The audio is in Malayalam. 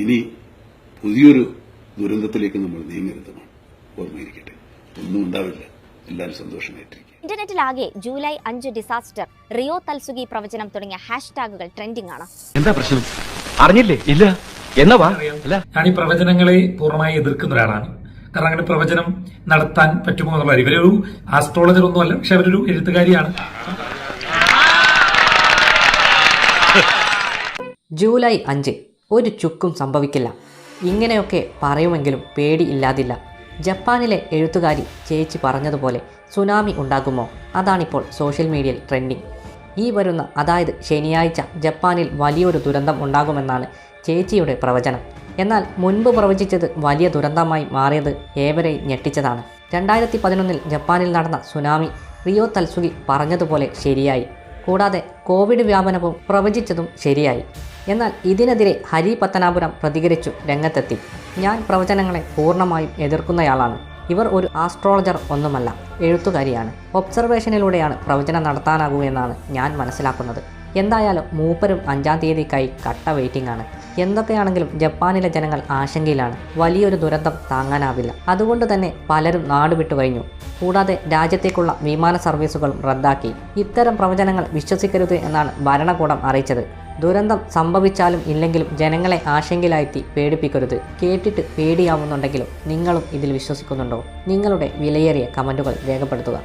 ഇനി പുതിയൊരു ദുരന്തത്തിലേക്ക് നമ്മൾ നീങ്ങരുത് ഓർമ്മയിരിക്കട്ടെ ഒന്നും ഉണ്ടാവില്ല. എല്ലാവരും സന്തോഷമായിട്ടിരിക്കും ഇന്റർനെറ്റിലാകെ ജൂലൈ അഞ്ച് ഡിസാസ്റ്റർ. റിയോ തൽസുഗി പ്രവചനം തുടങ്ങിയ ഹാഷ്ടാഗുകൾ ട്രെൻഡിംഗ് ആണ് എന്താ പ്രശ്നം? അറിഞ്ഞില്ലേ? ഇല്ല. എന്നാ വാ? അല്ല. ഞാൻ ഈ പ്രവചനങ്ങളെ പൂർണമായി എതിർക്കുന്ന ഒരാളാണ്. കാരണം അങ്ങനെ പ്രവചനം നടത്താൻ പറ്റുമോ എന്നുള്ള. ഇവരൊരു ആസ്ട്രോളജർ ഒന്നുമല്ല പക്ഷെ അവരൊരു എഴുത്തുകാരിയാണ്. ജൂലൈ അഞ്ച്. ഒരു ചുക്കും സംഭവിക്കില്ല. ഇങ്ങനെയൊക്കെ പറയുമെങ്കിലും പേടി ഇല്ലാതില്ല. ജപ്പാനിലെ എഴുത്തുകാരി ചേച്ചി പറഞ്ഞതുപോലെ സുനാമി ഉണ്ടാകുമോ? അതാണിപ്പോൾ സോഷ്യൽ മീഡിയയിൽ ട്രെൻഡിങ്. ഈ വരുന്ന അതായത് ശനിയാഴ്ച ജപ്പാനിൽ വലിയൊരു ദുരന്തം ഉണ്ടാകുമെന്നാണ് ചേച്ചിയുടെ പ്രവചനം. എന്നാൽ മുൻപ് പ്രവചിച്ചത് വലിയ ദുരന്തമായി മാറിയത് ഏവരെയും ഞെട്ടിച്ചതാണ്. രണ്ടായിരത്തി പതിനൊന്നിൽ ജപ്പാനിൽ നടന്ന സുനാമി റിയോ തൽസുഗി പറഞ്ഞതുപോലെ ശരിയായി. കൂടാതെ കോവിഡ് വ്യാപനവും പ്രവചിച്ചതും ശരിയായി. എന്നാൽ ഇതിനെതിരെ ഹരി പത്തനാപുരം പ്രതികരിച്ചു രംഗത്തെത്തി. ഞാൻ പ്രവചനങ്ങളെ പൂർണമായും എതിർക്കുന്നയാളാണ്. ഇവർ ഒരു ആസ്ട്രോളജർ ഒന്നുമല്ല എഴുത്തുകാരിയാണ്. ഒബ്സർവേഷനിലൂടെയാണ് പ്രവചനം നടത്താനാകൂ എന്നാണ് ഞാൻ മനസ്സിലാക്കുന്നത്. എന്തായാലും മൂപ്പരും അഞ്ചാം തീയതിക്കായി കട്ട വെയിറ്റിംഗ് ആണ് എന്തൊക്കെയാണെങ്കിലും ജപ്പാനിലെ ജനങ്ങൾ ആശങ്കയിലാണ്. വലിയൊരു ദുരന്തം താങ്ങാനാവില്ല. അതുകൊണ്ട് തന്നെ പലരും നാട് വിട്ടു കഴിഞ്ഞു. കൂടാതെ രാജ്യത്തേക്കുള്ള വിമാന സർവീസുകളും റദ്ദാക്കി. ഇത്തരം പ്രവചനങ്ങൾ വിശ്വസിക്കരുത് എന്നാണ് ഭരണകൂടം അറിയിച്ചത്. ദുരന്തം സംഭവിച്ചാലും ഇല്ലെങ്കിലും ജനങ്ങളെ ആശങ്കയിലായെത്തി പേടിപ്പിക്കരുത്. കേട്ടിട്ട് പേടിയാവുന്നുണ്ടെങ്കിലും നിങ്ങളും ഇതിൽ വിശ്വസിക്കുന്നുണ്ടോ? നിങ്ങളുടെ വിലയേറിയ കമന്റുകൾ രേഖപ്പെടുത്തുക.